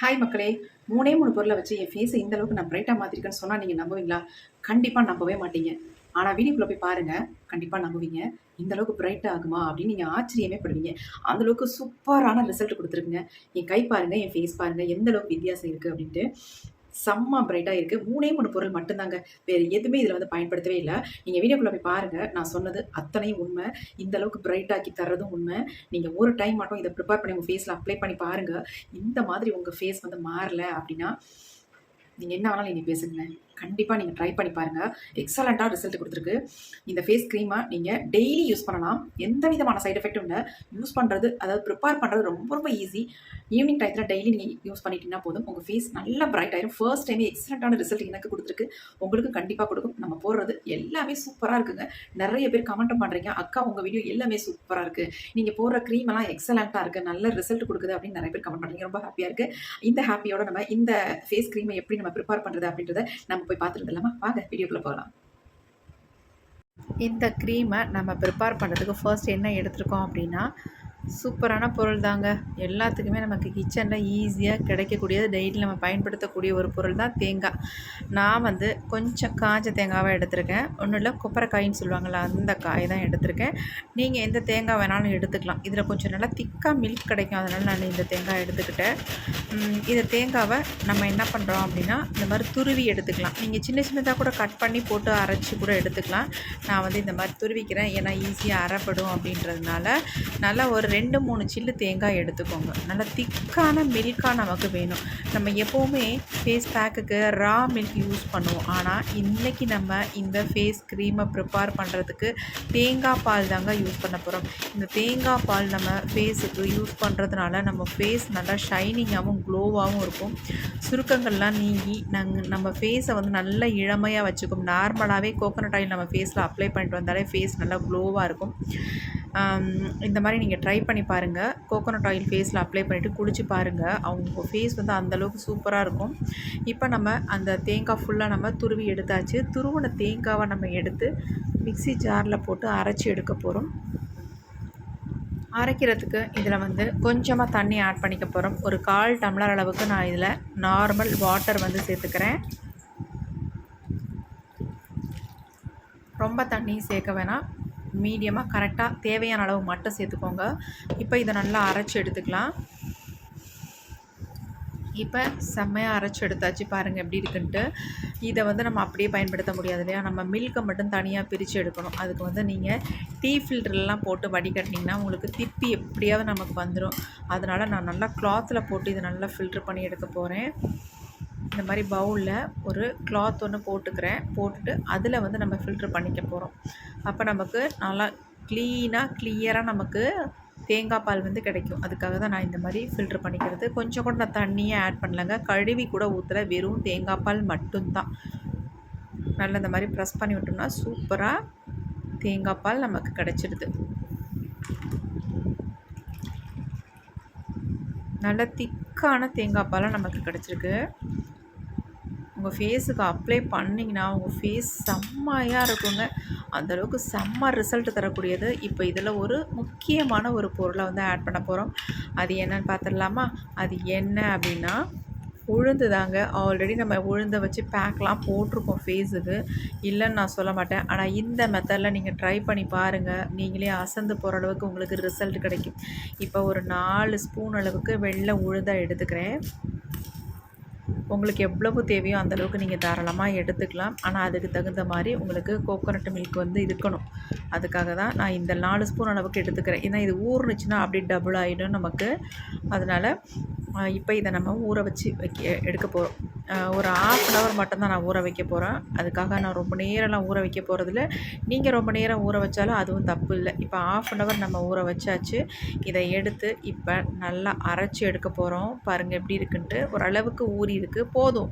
Hi மக்களே மூணே மூணு பொருளை வச்சு என் ஃபேஸை இந்த அளவுக்கு நான் பிரைட்டாக மாற்றிருக்கேன்னு சொன்னால் நீங்கள் நம்புவீங்களா? கண்டிப்பாக நம்பவே மாட்டீங்க. ஆனால் வீடியோக்குள்ளே போய் பாருங்கள் கண்டிப்பாக நம்புவீங்க. இந்த அளவுக்கு பிரைட் ஆகுமா அப்படின்னு நீங்கள் ஆச்சரியமே படுவீங்க. அந்த அளவுக்கு சூப்பரான ரிசல்ட் கொடுத்துருக்குங்க. என் கை பாருங்கள் என் ஃபேஸ் பாருங்கள் எந்த அளவுக்கு வித்தியாசம் இருக்குது அப்படின்ட்டு. செம்ம பிரைட்டாக இருக்குது மூணே மூணு பொருள் மட்டும்தாங்க. வேறு எதுவுமே இதில் வந்து பயன்படுத்தவே இல்லை. நீங்கள் வீடியோக்குள்ளே போய் பாருங்கள் நான் சொன்னது அத்தனையும் உண்மை. இந்த அளவுக்கு பிரைட்டாக்கி தர்றதும் உண்மை. நீங்கள் ஒரு டைம் மட்டும் இதை ப்ரிப்பேர் பண்ணி உங்கள் ஃபேஸில் அப்ளை பண்ணி பாருங்கள் இந்த மாதிரி உங்கள் ஃபேஸ் வந்து மாறல அப்படின்னா நீங்கள் என்ன வேணாலும் நீங்கள் பேசுங்களேன். கண்டிப்பாக நீங்கள் ட்ரை பண்ணி பாருங்கள் எக்ஸலண்ட்டாக ரிசல்ட் கொடுத்துருக்கு. இந்த ஃபேஸ் க்ரீமை நீங்கள் டெய்லி யூஸ் பண்ணலாம். எந்த விதமான சைட் எஃபெக்ட்டும் இல்லை. யூஸ் பண்ணுறது அதாவது ப்ரிப்பேர் பண்ணுறது ரொம்ப ரொம்ப ஈஸி ஈவினிங் டயத்தில் டெய்லி நீங்கள் யூஸ் பண்ணிட்டீங்கன்னா போதும். உங்கள் ஃபேஸ் நல்லா பிரைட் ஆயிரும். ஃபர்ஸ்ட் டைமே எக்ஸலண்ட்டான ரிசல்ட் எனக்கு கொடுத்துருக்கு. உங்களுக்கு கண்டிப்பாக கொடுக்கும். நம்ம போடுறது எல்லாமே சூப்பராக இருக்குங்க. நிறைய பேர் கமெண்ட்டும் பண்ணுறீங்க அக்கா உங்கள் வீடியோ எல்லாமே சூப்பராக இருக்குது நீங்கள் போடுற க்ரீம் எல்லாம் எக்ஸலண்ட்டாக இருக்குது நல்ல ரிசல்ட் கொடுக்குது அப்படின்னு நிறைய பேர் கமெண்ட் பண்ணுறீங்க ரொம்ப ஹாப்பியாக இருக்குது இந்த ஹாப்பியோட நம்ம இந்த ஃபேஸ் க்ரீமை எப்படி நம்ம ப்ரிப்பேர் பண்ணுறது அப்படின்றத நம்ம போய் பார்த்துட்டு இல்லாமா வாங்க வீடியோக்குள்ளே போகலாம். இந்த க்ரீமை நம்ம ப்ரிப்பேர் பண்ணுறதுக்கு ஃபர்ஸ்ட் என்ன எடுத்திருக்கோம் அப்படின்னா சூப்பரான பொருள் தாங்க. எல்லாத்துக்குமே நமக்கு கிச்சனில் ஈஸியாக கிடைக்கக்கூடியது. டெய்லி நம்ம பயன்படுத்தக்கூடிய ஒரு பொருள் தான் தேங்காய். நான் வந்து கொஞ்சம் காஞ்ச தேங்காவை எடுத்திருக்கேன். ஒன்றும் இல்லை கொப்பரைக்காயின்னு சொல்லுவாங்கள்ல அந்த காய் தான் எடுத்திருக்கேன். நீங்கள் எந்த தேங்காய் வேணாலும் எடுத்துக்கலாம். இதில் கொஞ்சம் நல்லா திக்காக மில்க் கிடைக்கும். அதனால் நான் இந்த தேங்காய் எடுத்துக்கிட்டேன். இந்த தேங்காவை நம்ம என்ன பண்ணுறோம் அப்படின்னா இந்த மாதிரி துருவி எடுத்துக்கலாம். நீங்கள் சின்ன சின்னதாக கூட கட் பண்ணி போட்டு அரைச்சி கூட எடுத்துக்கலாம். நான் வந்து இந்த மாதிரி துருவிக்கிறேன். ஏன்னா ஈஸியாக அரைப்படும் அப்படின்றதுனால நல்லா ஒரு ரெண்டு மூணு சில்லு தேங்காய் எடுத்துக்கோங்க. நல்லா திக்கான மில்காக நமக்கு வேணும். நம்ம எப்போவுமே ஃபேஸ் பேக்குக்கு ரா மில்க் யூஸ் பண்ணுவோம். ஆனால் இன்றைக்கி நம்ம இந்த ஃபேஸ் க்ரீமை ப்ரிப்பேர் பண்ணுறதுக்கு தேங்காய் பால் தாங்க யூஸ் பண்ண போகிறோம் இந்த தேங்காய் பால் நம்ம ஃபேஸுக்கு யூஸ் பண்ணுறதுனால நம்ம ஃபேஸ் நல்லா ஷைனிங்காகவும் க்ளோவாகவும் இருக்கும். சுருக்கங்கள்லாம் நீங்கி நாங்கள் நம்ம ஃபேஸை வந்து நல்லா இளமையாக வச்சுக்கும். நார்மலாகவே கோகோனட் ஆயில் நம்ம ஃபேஸில் அப்ளை பண்ணிட்டு வந்தாலே ஃபேஸ் நல்லா க்ளோவாக இருக்கும். இந்த மாதிரி நீங்கள் ட்ரை பண்ணி பாருங்கள் கோகோனட் ஆயில் ஃபேஸில் அப்ளை பண்ணிவிட்டு குளிச்சு பாருங்கள் அவங்க ஃபேஸ் வந்து அந்தளவுக்கு சூப்பராக இருக்கும். இப்போ நம்ம அந்த தேங்காய் ஃபுல்லாக நம்ம துருவி எடுத்தாச்சு. துருவின தேங்காவை நம்ம எடுத்து மிக்ஸி ஜாரில் போட்டு அரைச்சி எடுக்க போகிறோம் அரைக்கிறதுக்கு இதில் வந்து கொஞ்சமாக தண்ணி ஆட் பண்ணிக்க போகிறோம் ஒரு கால் டம்ளர் அளவுக்கு நான் இதில் நார்மல் வாட்டர் வந்து சேர்த்துக்கிறேன். ரொம்ப தண்ணி சேர்க்க வேணாம். மீடியமாக கரெக்டாக தேவையான அளவு மட்டும் சேர்த்துக்கோங்க. இப்போ இதை நல்லா அரைச்சி எடுத்துக்கலாம். இப்போ செம்மையாக அரைச்சி எடுத்தாச்சு பாருங்கள் எப்படி இருக்குன்ட்டு. இதை வந்து நம்ம அப்படியே பயன்படுத்த முடியாது இல்லையா? நம்ம மில்கை மட்டும் தனியாக பிரித்து எடுக்கணும். அதுக்கு வந்து நீங்கள் டீ ஃபில்டர்லாம் போட்டு வடிகட்டினீங்கன்னா உங்களுக்கு திப்பி எப்படியாவது நமக்கு வந்துடும் அதனால் நான் நல்லா கிளாத்தில் போட்டு இதை நல்லா ஃபில்ட்ரு பண்ணி எடுக்க போகிறேன் இந்த மாதிரி பவுலில் ஒரு கிளாத் ஒன்று போட்டுக்கிறேன். போட்டுட்டு அதில் வந்து நம்ம ஃபில்ட்ரு பண்ணிக்க போகிறோம் அப்போ நமக்கு நல்லா க்ளீனாக கிளியராக நமக்கு தேங்காய் பால் வந்து கிடைக்கும். அதுக்காக தான் நான் இந்த மாதிரி ஃபில்ட்ரு பண்ணிக்கிறது. கொஞ்சம் கூட நான் தண்ணியே ஆட் பண்ணலங்க. கழுவி கூட ஊற்றல வெறும் தேங்காய் பால் மட்டும்தான். நல்லா இந்த மாதிரி ப்ரெஸ் பண்ணி விட்டோம்னா சூப்பராக தேங்காய் பால் நமக்கு கிடச்சிடுது. நல்ல திக்கான தேங்காய் பாலாக நமக்கு கிடச்சிருக்கு. உங்கள் ஃபேஸுக்கு அப்ளை பண்ணிங்கன்னா உங்கள் ஃபேஸ் செம்மையாக இருக்குங்க. அந்தளவுக்கு செம்ம ரிசல்ட் தரக்கூடியது. இப்போ இதில் ஒரு முக்கியமான ஒரு பொருளை வந்து ஆட் பண்ண போகிறோம் அது என்னன்னு பார்த்துடலாமா அது என்ன அப்படின்னா உளுந்து தாங்க ஆல்ரெடி நம்ம உளுந்தை வச்சு பேக்லாம் போட்டிருக்கோம் ஃபேஸுக்கு இல்லைன்னு நான் சொல்ல மாட்டேன். ஆனால் இந்த மெத்தடில் நீங்கள் ட்ரை பண்ணி பாருங்கள் நீங்களே அசந்து போகிற அளவுக்கு உங்களுக்கு ரிசல்ட் கிடைக்கும். இப்போ ஒரு நாலு ஸ்பூன் அளவுக்கு வெள்ளை உளுந்தை எடுத்துக்கிறேன். உங்களுக்கு எவ்வளவு தேவையோ அந்தளவுக்கு நீங்கள் தாராளமாக எடுத்துக்கலாம். ஆனால் அதுக்கு தகுந்த மாதிரி உங்களுக்கு கோகோனட் மில்க் வந்து இருக்கணும். அதுக்காக தான் நான் இந்த நாலு ஸ்பூன் அளவுக்கு எடுத்துக்கிறேன். ஏன்னா இது ஊறுனுச்சுன்னா அப்படியே டபுள் ஆகிடும் நமக்கு. அதனால் இப்போ இதை நம்ம ஊற வச்சு வைக்க எடுக்க போகிறோம் ஒரு ஆஃப் அன் ஹவர் மட்டும்தான் நான் ஊற வைக்க போகிறேன் அதுக்காக நான் ரொம்ப நேரம்லாம் ஊற வைக்க போகிறதில்ல நீங்கள் ரொம்ப நேரம் ஊற வச்சாலும் அதுவும் தப்பு இல்லை. இப்போ ஆஃப் அன் ஹவர் நம்ம ஊற வச்சாச்சு. இதை எடுத்து இப்போ நல்லா அரைச்சி எடுக்க போகிறோம் பாருங்கள் எப்படி இருக்குன்ட்டு. ஓரளவுக்கு ஊறி இருக்குது போதும்.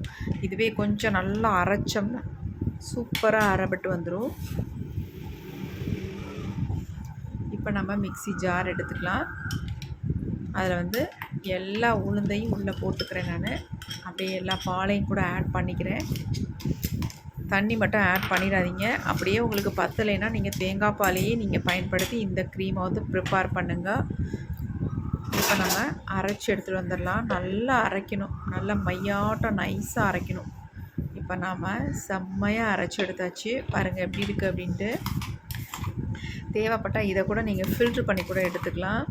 இதுவே கொஞ்சம் நல்லா அரைச்சோம்னா சூப்பராக அரைப்பட்டு வந்துடும் இப்போ நம்ம மிக்ஸி ஜார் எடுத்துக்கலாம். அதில் வந்து எல்லா உளுந்தையும் உள்ளே போட்டுக்கிறேன் நான். அப்படியே எல்லா பாலையும் கூட ஆட் பண்ணிக்கிறேன். தண்ணி மட்டும் ஆட் பண்ணிடாதீங்க. அப்படியே உங்களுக்கு பத்தலைன்னா நீங்கள் தேங்காய் பாலையே நீங்கள் பயன்படுத்தி இந்த க்ரீமை வந்து ப்ரிப்பேர் பண்ணுங்கள் இப்போ நம்ம அரைச்சி எடுத்துகிட்டு வந்துடலாம். நல்லா அரைக்கணும். நல்லா மையாட்டம் நைஸாக அரைக்கணும். இப்போ நாம் செம்மையாக அரைச்சி எடுத்தாச்சு. பாருங்கள் எப்படி இருக்குது அப்படின்ட்டு. தேவைப்பட்டால் இதை கூட நீங்கள் ஃபில்ட்ரு பண்ணி கூட எடுத்துக்கலாம்.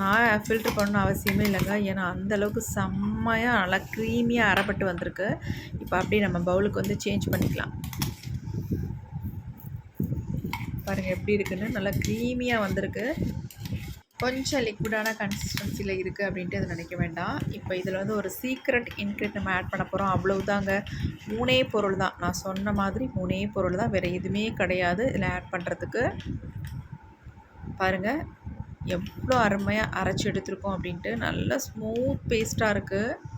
நான் ஃபில்ட்ரு பண்ணணும் அவசியமே இல்லைங்க. ஏன்னா அந்தளவுக்கு செம்மையாக நல்லா க்ரீமியாக அறப்பட்டு வந்திருக்கு. இப்போ அப்படியே நம்ம பவுலுக்கு வந்து சேஞ்ச் பண்ணிக்கலாம். பாருங்கள் எப்படி இருக்குன்னு. நல்லா க்ரீமியாக வந்திருக்கு. கொஞ்சம் லிக்விடான கன்சிஸ்டன்சியில் இருக்குது அப்படின்ட்டு அதை நினைக்க வேண்டாம். இப்போ இதில் வந்து ஒரு சீக்ரெட் இன்க்ரீட் நம்ம ஆட் பண்ண போகிறோம் அவ்வளவுதாங்க. மூணே பொருள் தான். நான் சொன்ன மாதிரி மூணே பொருள் தான். வேறு எதுவுமே கிடையாது. இதில் ஆட் பண்ணுறதுக்கு பாருங்கள் எவ்வளோ அருமையாக அரைச்சி எடுத்திருக்கோம் அப்படின்ட்டு நல்லா ஸ்மூத் பேஸ்ட்டாக இருக்குது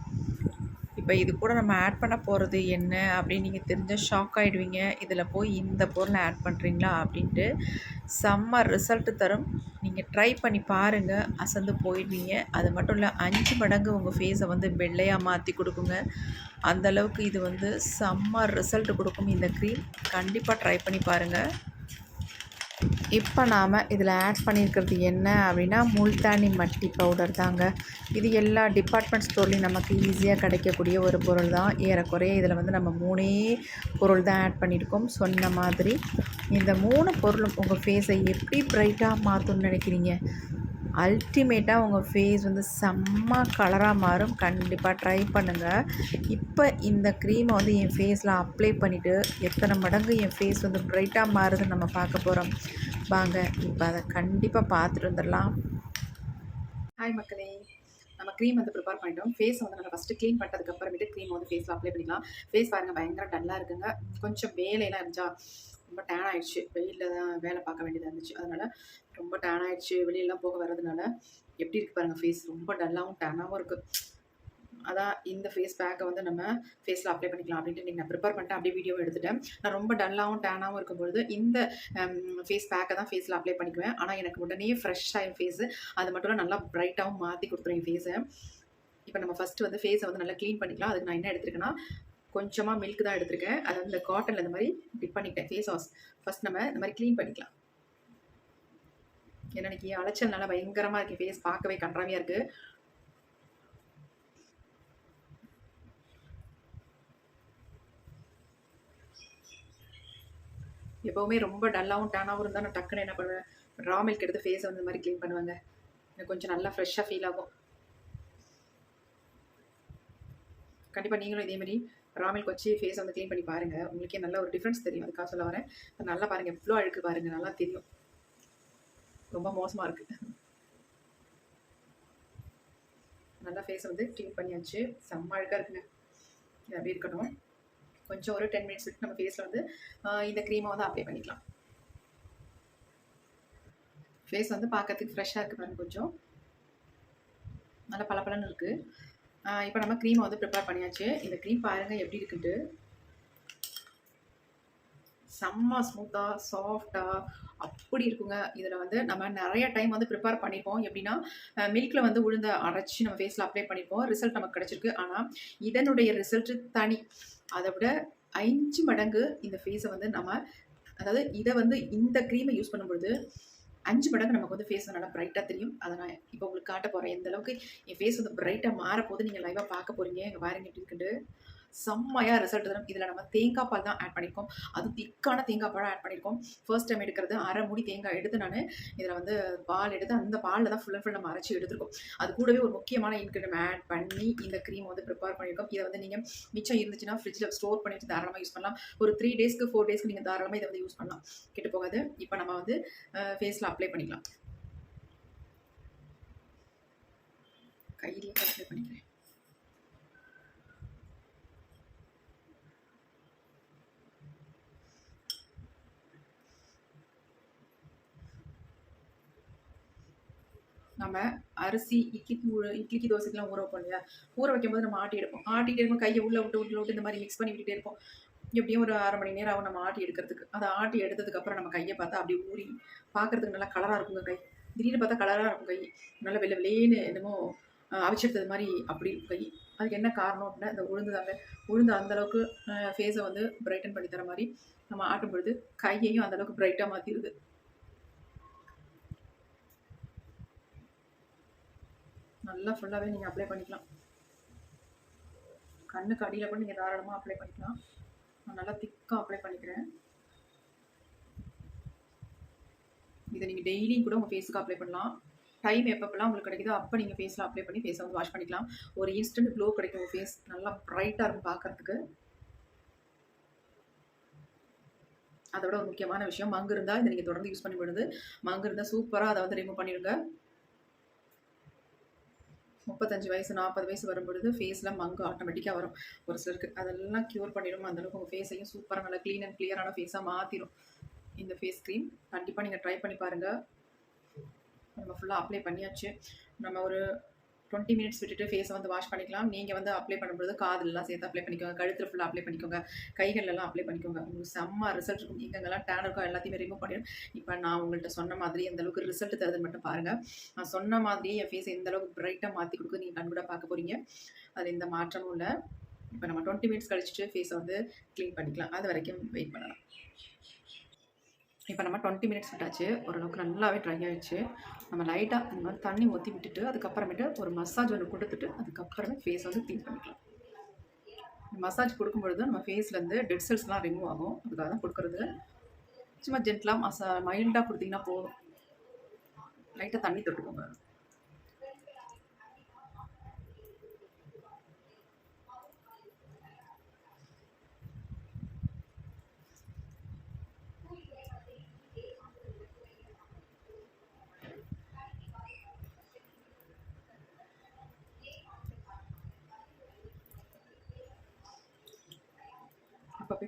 இப்போ இது கூட நம்ம ஆட் பண்ண போகிறது என்ன அப்படின்னு நீங்கள் தெரிஞ்சால் ஷாக் ஆகிடுவீங்க இதில் போய் இந்த பொருளை ஆட் பண்ணுறீங்களா அப்படின்ட்டு செம்ம ரிசல்ட்டு தரும். நீங்கள் ட்ரை பண்ணி பாருங்கள் அசந்து போயிடுவீங்க. அது மட்டும் இல்லை அஞ்சு மடங்கு உங்கள் ஃபேஸை வந்து வெள்ளையாக மாற்றி கொடுக்குங்க. அந்தளவுக்கு இது வந்து செம்ம ரிசல்ட் கொடுக்கும். இந்த க்ரீம் கண்டிப்பாக ட்ரை பண்ணி பாருங்கள் இப்போ நாம் இதில் ஆட் பண்ணியிருக்கிறது என்ன அப்படின்னா முல்தானி மட்டி பவுடர் தாங்க. இது எல்லா டிபார்ட்மெண்ட் ஸ்டோர்லேயும் நமக்கு ஈஸியாக கிடைக்கக்கூடிய ஒரு பொருள் தான். ஏறக்குறைய இதில் வந்து நம்ம மூணே பொருள் தான் ஆட் பண்ணியிருக்கோம். சொன்ன மாதிரி இந்த மூணு பொருளும் உங்கள் ஃபேஸை எப்படி ப்ரைட்டாக மாற்றணும்னு நினைக்கிறீங்க? அல்டிமேட்டாக உங்கள் ஃபேஸ் வந்து செம்ம கலராக மாறும். கண்டிப்பாக ட்ரை பண்ணுங்கள் இப்போ இந்த க்ரீமை வந்து என் ஃபேஸில் அப்ளை பண்ணிவிட்டு எத்தனை மடங்கு என் ஃபேஸ் வந்து ப்ரைட்டாக மாறுதுன்னு நம்ம பார்க்க போகிறோம் வாங்க இப்போ அதை கண்டிப்பாக பார்த்துட்டு வந்துடலாம் ஹாய் மக்களே. நம்ம க்ரீம் வந்து ப்ரிப்பேர் பண்ணிட்டோம். ஃபேஸ் வந்து நம்ம ஃபஸ்ட்டு க்ளீன் பண்ணுறதுக்கப்புறமேட்டு க்ரீம் வந்து ஃபேஸில் அப்ளை பண்ணிக்கலாம். ஃபேஸ் பாருங்கள் பயங்கர டல்லாக இருக்குங்க. கொஞ்சம் வேலையெல்லாம் இருந்துச்சா ரொம்ப டேன் ஆகிடுச்சு வெயிலில் தான் வேலை பார்க்க வேண்டியதாக இருந்துச்சு. அதனால் ரொம்ப டேன் ஆகிடுச்சு வெளியிலலாம் போக வர்றதுனால எப்படி இருக்குது பாருங்கள் ஃபேஸ் ரொம்ப டல்லாகவும் டேனாகவும் இருக்குது அதான் இந்த ஃபேஸ் பேக்கை வந்து நம்ம ஃபேஸில் அப்ளை பண்ணிக்கலாம் அப்படின்ட்டு நீங்கள் நான் ப்ரிப்பேர் பண்ணிட்டு அப்படியே வீடியோ எடுத்துட்டேன். நான் ரொம்ப டல்லாகவும் டேனாகவும் இருக்கும்பொழுது இந்த ஃபேஸ் பேக்கை தான் ஃபேஸில் அப்ளை பண்ணிக்குவேன். ஆனால் எனக்கு உடனே ஃப்ரெஷ் ஆகும் ஃபேஸு அது மட்டும் நல்லா ப்ரைட்டாகவும் மாற்றி கொடுத்துருவேன் ஃபேஸை இப்போ நம்ம ஃபஸ்ட்டு வந்து ஃபேஸை வந்து நல்லா க்ளீன் பண்ணிக்கலாம். அதுக்கு நான் என்ன எடுத்துருக்கேன்னா கொஞ்சமாக மில்க் தான் எடுத்திருக்கேன். அதை வந்து காட்டனில் இந்த மாதிரி டிப் பண்ணிக்கிட்டேன் ஃபேஸ் வாஷ் ஃபஸ்ட் நம்ம இந்த மாதிரி க்ளீன் பண்ணிக்கலாம். ஏன்னா இன்னைக்கு அலைச்சல் நல்லா பயங்கரமாக இருக்குது ஃபேஸ் பார்க்கவே கன்றாவியாக இருக்குது எப்போவுமே ரொம்ப டல்லாகவும் டேனாகவும் இருந்தால் நான் டக்குன்னு என்ன பண்ணுவேன்? ரா மில்க் எடுத்து ஃபேஸை வந்து மாதிரி க்ளீன் பண்ணுவாங்க. எனக்கு கொஞ்சம் நல்லா ஃப்ரெஷ்ஷாக ஃபீல் ஆகும். கண்டிப்பாக நீங்களும் இதேமாரி ரா மில்க் வச்சு ஃபேஸ் வந்து க்ளீன் பண்ணி பாருங்கள் உங்களுக்கே நல்ல ஒரு டிஃப்ரென்ஸ் தெரியும். அதுக்காக சொல்ல வரேன். நல்லா பாருங்கள் எவ்வளோ அழுக்கு பாருங்கள் நல்லா தெரியும். ரொம்ப மோசமாக இருக்குது நல்லா ஃபேஸை வந்து க்ளீன் பண்ணியாச்சு. செம்ம அழுக்காக இருக்குங்க. இது அப்படி இருக்கட்டும். கொஞ்சம் ஒரு டென் மினிட்ஸ் விட்டு நம்ம ஃபேஸில் வந்து இந்த க்ரீமை வந்து அப்ளை பண்ணிக்கலாம். ஃபேஸ் வந்து பார்க்கறதுக்கு ஃப்ரெஷ்ஷாக இருக்குது பாருங்க கொஞ்சம். நல்லா பளபளன்னு இருக்குது இப்போ நம்ம க்ரீமை வந்து ப்ரிப்பேர் பண்ணியாச்சு. இந்த க்ரீம் பாருங்கள் எப்படி இருக்குன்ட்டு. செம்ம ஸ்மூத்தாக சாஃப்டாக அப்படி இருக்குங்க. இதில் வந்து நம்ம நிறைய டைம் வந்து ப்ரிப்பேர் பண்ணிப்போம். எப்படின்னா மில்கில் வந்து உளுந்த அரைச்சி நம்ம ஃபேஸில் அப்ளை பண்ணிப்போம். ரிசல்ட் நமக்கு கிடச்சிருக்கு. ஆனால் இதனுடைய ரிசல்ட்டு தனி. அதை விட அஞ்சு மடங்கு இந்த ஃபேஸை வந்து நம்ம அதாவது இதை வந்து இந்த க்ரீமை யூஸ் பண்ணும்பொழுது அஞ்சு மடங்கு நமக்கு வந்து ஃபேஸ் நல்லா பிரைட்டாக தெரியும். அதை நான் இப்போ உங்களுக்கு காட்ட போகிறேன் எந்த அளவுக்கு என் ஃபேஸ் வந்து பிரைட்டாக மாறப்போது நீங்கள் லைவாக பார்க்க போகிறீங்க எங்கள் பாருங்க எப்படி இருக்குன்ட்டு. செம்மையாக ரிசல்ட் தரும். இதில் நம்ம தேங்காய் பால் தான் ஆட் பண்ணியிருக்கோம் அது திக்கான தேங்காய் பால் ஆட் பண்ணியிருக்கோம் ஃபர்ஸ்ட் டைம் எடுக்கிறது அரை மூடி தேங்காய் எடுத்து நான் இதில் வந்து பால் எடுத்து அந்த பாலில் தான் ஃபுல் அண்ட் ஃபுல் நம்ம அரைச்சி எடுத்துருக்கோம். அது கூடவே ஒரு முக்கியமான இன்க்ரீடியம் ஆட் பண்ணி இந்த க்ரீம் வந்து ப்ரிப்பேர் பண்ணியிருக்கோம் இதை வந்து நீங்கள் மிச்சம் இருந்துச்சுன்னா ஃப்ரிட்ஜில் ஸ்டோர் பண்ணி வச்சு தாராளமாக யூஸ் பண்ணலாம். ஒரு த்ரீ டேஸ்க்கு ஃபோர் டேஸ்க்கு நீங்கள் தாராளமாக இதை வந்து யூஸ் பண்ணலாம். கெட்டு போகாது. இப்போ நம்ம வந்து ஃபேஸில் அப்ளை பண்ணிக்கலாம். கையிலேயே அப்ளை பண்ணிக்கிறேன். நம்ம அரிசி இட்லிக்கு ஊற இட்லிக்கு தோசைக்கெலாம் ஊற வைப்போம் இல்லையா? ஊற வைக்கும் போது நம்ம ஆட்டி எடுப்போம். ஆட்டிகிட்டே இருக்கும் கையை உள்ளே விட்டு உள்ள விட்டு இந்த மாதிரி மிக்ஸ் பண்ணி விட்டுட்டே இருப்போம். எப்படியும் ஒரு அரை மணி நேரம் ஆகும் நம்ம ஆட்டி எடுக்கிறதுக்கு. அதை ஆட்டி எடுத்ததுக்கப்புறம் நம்ம கையை பார்த்தா அப்படி ஊறி பார்க்குறதுக்கு நல்லா கலராக இருக்குங்க கை. திடீர்னு பார்த்தா கலராக இருக்கும் கை. நல்லா வெள்ளை வெளியேன்னு என்னமோ அவிச்செடுத்தது மாதிரி அப்படி இருக்கும் கை. அதுக்கு என்ன காரணம் அப்படின்னா இந்த உளுந்து தாங்க. உளுந்து அந்தளவுக்கு ஃபேஸை வந்து பிரைட்டன் பண்ணி தர மாதிரி நம்ம ஆட்டும் பொழுது கையையும் அந்தளவுக்கு பிரைட்டாக மாற்றிடுது நல்லா ஃபுல்லாகவே நீங்கள் அப்ளை பண்ணிக்கலாம். கண்ணுக்கு அடியில் கூட நீங்கள் தாராளமாக அப்ளை பண்ணிக்கலாம். நான் நல்லா திக்காக அப்ளை பண்ணிக்கிறேன். இதை நீங்கள் டெய்லியும் கூட உங்கள் ஃபேஸுக்கு அப்ளை பண்ணலாம். டைம் எப்பப்பெல்லாம் உங்களுக்கு கிடைக்குதோ அப்போ நீங்கள் ஃபேஸில் அப்ளை பண்ணி ஃபேஸை வந்து வாஷ் பண்ணிக்கலாம். ஒரு இன்ஸ்டன்ட் க்ளோ கிடைக்கும் உங்கள் ஃபேஸ் நல்லா ப்ரைட்டாக இருக்கும் பார்க்கறதுக்கு அதோட ஒரு முக்கியமான விஷயம் மங்கு இருந்தால் இதை நீங்கள் தொடர்ந்து யூஸ் பண்ணி விடுது. மங்கு இருந்தால் சூப்பராக அதை வந்து ரிமூவ் பண்ணிடுங்க. முப்பத்தஞ்சு வயசு நாற்பது வயசு வரும்பொழுது ஃபேஸில் மங்கு ஆட்டோமேட்டிக்காக வரும். ஒரு சிலருக்கு அதெல்லாம் க்யூர் பண்ணிடும். அந்தளவுக்கு உங்கள் ஃபேஸையும் சூப்பராக நல்லா க்ளீன் அண்ட் கிளியரான ஃபேஸாக மாற்றிடும் இந்த ஃபேஸ் க்ரீம் கண்டிப்பாக நீங்கள் ட்ரை பண்ணி பாருங்கள் நம்ம ஃபுல்லாக அப்ளை பண்ணியாச்சு. நம்ம ஒரு டுவெண்ட்டி மினிட்ஸ் விட்டுட்டு ஃபேஸை வந்து வாஷ் பண்ணிக்கலாம். நீங்கள் வந்து அப்ளை பண்ணும்போது காதுலலாம் சேர்த்து அப்ளை பண்ணிக்கோங்க. கழுத்தில் ஃபுல்லாக அப்ளை பண்ணிக்கோங்க. கைகள்லாம் அப்ளை பண்ணிக்கோங்க. உங்களுக்கு செம்ம ரிசல்ட் இருக்கும். எங்கெங்கெல்லாம் டேன் இருக்கோ எல்லாத்தையுமே ரிமூவ் பண்ணிடும். இப்போ நான் உங்கள்கிட்ட சொன்ன மாதிரி எந்த அளவுக்கு ரிசல்ட் தருதுன்னு மட்டும் பாருங்கள் நான் சொன்ன மாதிரியே என் ஃபேஸ் எந்த அளவுக்கு பிரைட்டாக மாற்றி கொடுக்க நீங்கள் கண்கூட பார்க்க போகிறீங்க அதில் எந்த மாற்றமும் இல்லை. இப்போ நம்ம டுவெண்ட்டி மினிட்ஸ் கழிச்சிட்டு ஃபேஸை வந்து க்ளீன் பண்ணிக்கலாம். அது வரைக்கும் வெயிட் பண்ணலாம். இப்போ நம்ம டுவெண்ட்டி மினிட்ஸ் விட்டாச்சு. ஓரளவுக்கு நல்லாவே ட்ரை ஆயிடுச்சு. நம்ம லைட்டாக இந்த மாதிரி தண்ணி ஊற்றி விட்டுட்டு அதுக்கப்புறமேட்டு ஒரு மசாஜ் ஒன்று கொடுத்துட்டு அதுக்கப்புறமே ஃபேஸ் வந்து க்ளீன் பண்ணிக்கலாம். மசாஜ் கொடுக்கும்பொழுது நம்ம ஃபேஸ்லேருந்து டெட் செல்ஸ்லாம் ரிமூவ் ஆகும். அதுக்காக தான் கொடுக்குறது. சும்மா ஜென்ட்லாக மசா மைல்டாக கொடுத்தீங்கன்னா போதும். லைட்டாக தண்ணி தொட்டுக்கோங்க.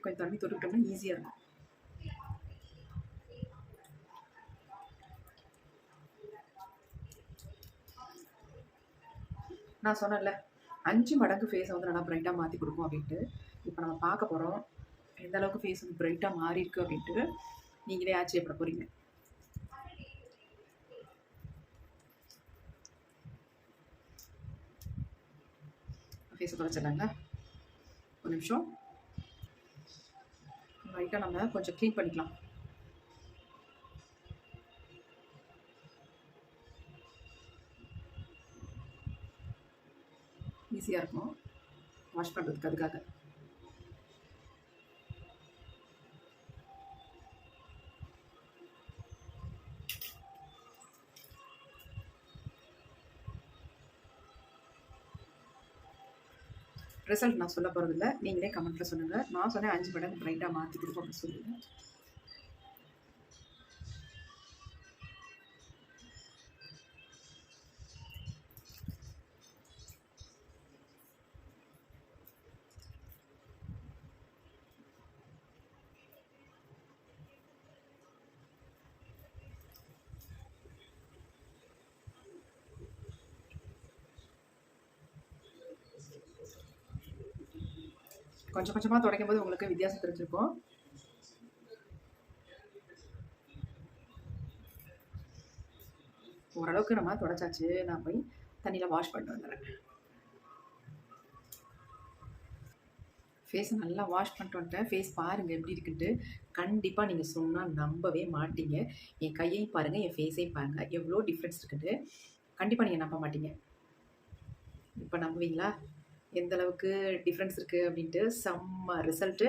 அப்போ கொஞ்சம் தண்ணி தொட்டுக்கிட்டோம்னா ஈஸியாக இருக்கும். நான் சொன்னேன்ல அஞ்சு மடங்கு ஃபேஸை வந்து நல்லா பிரைட்டாக மாற்றி கொடுக்கும் அப்படின்ட்டு. இப்போ நம்ம பார்க்க போகிறோம் எந்த அளவுக்கு ஃபேஸ் வந்து பிரைட்டாக மாறி இருக்கு அப்படின்ட்டு. நீங்களே ஆச்சரியப்பட போகிறீங்க ஃபேஸை தொலைச்சிடலாங்களா ஒரு நிமிஷம். லைட்டாக நம்ம கொஞ்சம் க்ளீன் பண்ணிக்கலாம். ஈஸியாக இருக்கும். வாஷ் பண்ணுறதுக்கு அதுக்காக. ரிசல்ட் நான் சொல்ல போகிறதில்ல நீங்களே கமெண்ட்டில் சொல்லுங்கள் நான் சொன்னேன் அஞ்சு மடங்கு பிரைட்டாக மாற்றி கொடுப்போம் அப்படின்னு சொல்லுங்கள் கொஞ்சம் கொஞ்சமாக துடைக்கும் போது உங்களுக்கு வித்தியாசம் தெரிஞ்சிருக்கும். ஓரளவுக்கு நம்ம தொடச்சாச்சு நான் போய் தண்ணியில் வாஷ் பண்ணிட்டு வந்துடுறேன். ஃபேஸை நல்லா வாஷ் பண்ணிட்டு வந்துட்டேன். ஃபேஸ் பாருங்கள் எப்படி இருக்குன்ட்டு. கண்டிப்பாக நீங்கள் சொன்னால் நம்பவே மாட்டீங்க. என் கையையும் பாருங்கள் என் ஃபேஸையும் பாருங்கள் எவ்வளோ டிஃப்ரென்ஸ் இருக்குது கண்டிப்பாக நீங்கள் நம்ப மாட்டீங்க. இப்போ நம்புவீங்களா? எந்த அளவுக்கு டிஃப்ரென்ஸ் இருக்குது அப்படின்ட்டு செம்ம ரிசல்ட்டு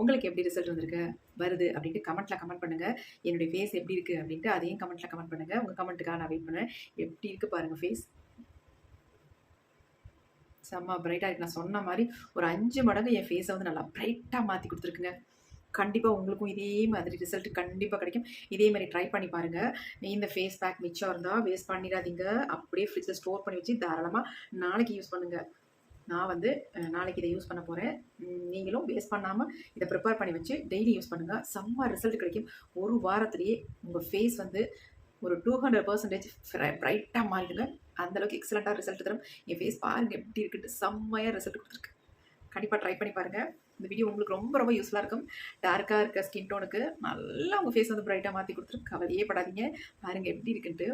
உங்களுக்கு எப்படி ரிசல்ட் வந்திருக்கு? வருது அப்படின்ட்டு கமெண்ட்டில் கமெண்ட் பண்ணுங்கள் என்னுடைய ஃபேஸ் எப்படி இருக்குது அப்படின்ட்டு அதையும் கமெண்ட்டில் கமெண்ட் பண்ணுங்கள் உங்கள் கமெண்ட்டுக்காக நான் வெயிட் பண்ணேன் எப்படி இருக்குது பாருங்கள் ஃபேஸ் செம்ம பிரைட்டாக இருக்கு. நான் சொன்ன மாதிரி ஒரு அஞ்சு மடங்கு என் ஃபேஸை வந்து நல்லா பிரைட்டாக மாற்றி கொடுத்துருக்குங்க. கண்டிப்பாக உங்களுக்கும் இதே மாதிரி ரிசல்ட் கண்டிப்பாக கிடைக்கும். இதே மாதிரி ட்ரை பண்ணி பாருங்கள் இந்த ஃபேஸ் பேக் மிச்சம் இருந்தால் வேஸ்ட் பண்ணிடாதீங்க. அப்படியே ஃப்ரிட்ஜில் ஸ்டோர் பண்ணி வச்சு தாராளமாக நாளைக்கு யூஸ் பண்ணுங்கள் நான் வந்து நாளைக்கு இதை யூஸ் பண்ண போகிறேன் நீங்களும் வேஸ்ட் பண்ணாமல் இதை ப்ரிப்பேர் பண்ணி வச்சு டெய்லி யூஸ் பண்ணுங்கள் செம்ம ரிசல்ட் கிடைக்கும். ஒரு வாரத்துலேயே உங்கள் ஃபேஸ் வந்து ஒரு டூ ஹண்ட்ரட் பர்சன்டேஜ் ப்ரைட்டாக மாறிடுங்க. அந்தளவுக்கு எக்ஸலண்ட்டாக ரிசல்ட் தரும். என் ஃபேஸ் பாருங்கள் எப்படி இருக்குன்ட்டு செம்மையாக ரிசல்ட் கொடுத்துருக்கு. கண்டிப்பாக ட்ரை பண்ணி பாருங்கள் இந்த வீடியோ உங்களுக்கு ரொம்ப ரொம்ப யூஸ்ஃபுல்லாக இருக்கும். டார்க்காக இருக்க ஸ்கின் டோனுக்கு நல்லா உங்கள் ஃபேஸ் வந்து ப்ரைட்டாக மாற்றி கொடுத்துருக்கு கவலையே படாதீங்க. பாருங்கள் எப்படி இருக்குன்ட்டு.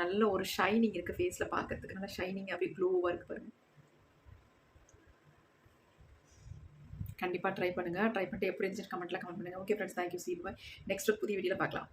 நல்ல ஒரு ஷைனிங் இருக்குது ஃபேஸில் பார்க்குறதுக்கு நல்லா ஷைனிங் அப்படியே க்ளோவாக இருக்குது பாருங்கள் கண்டிப்பாக ட்ரை பண்ணுங்கள் ட்ரை பண்ணிட்டு எப்படி இருந்துச்சு கமெண்ட்டில் கமெண்ட் பண்ணுங்கள் okay friends thank you see bye next புதிய வீடியோவில் பார்க்கலாம்.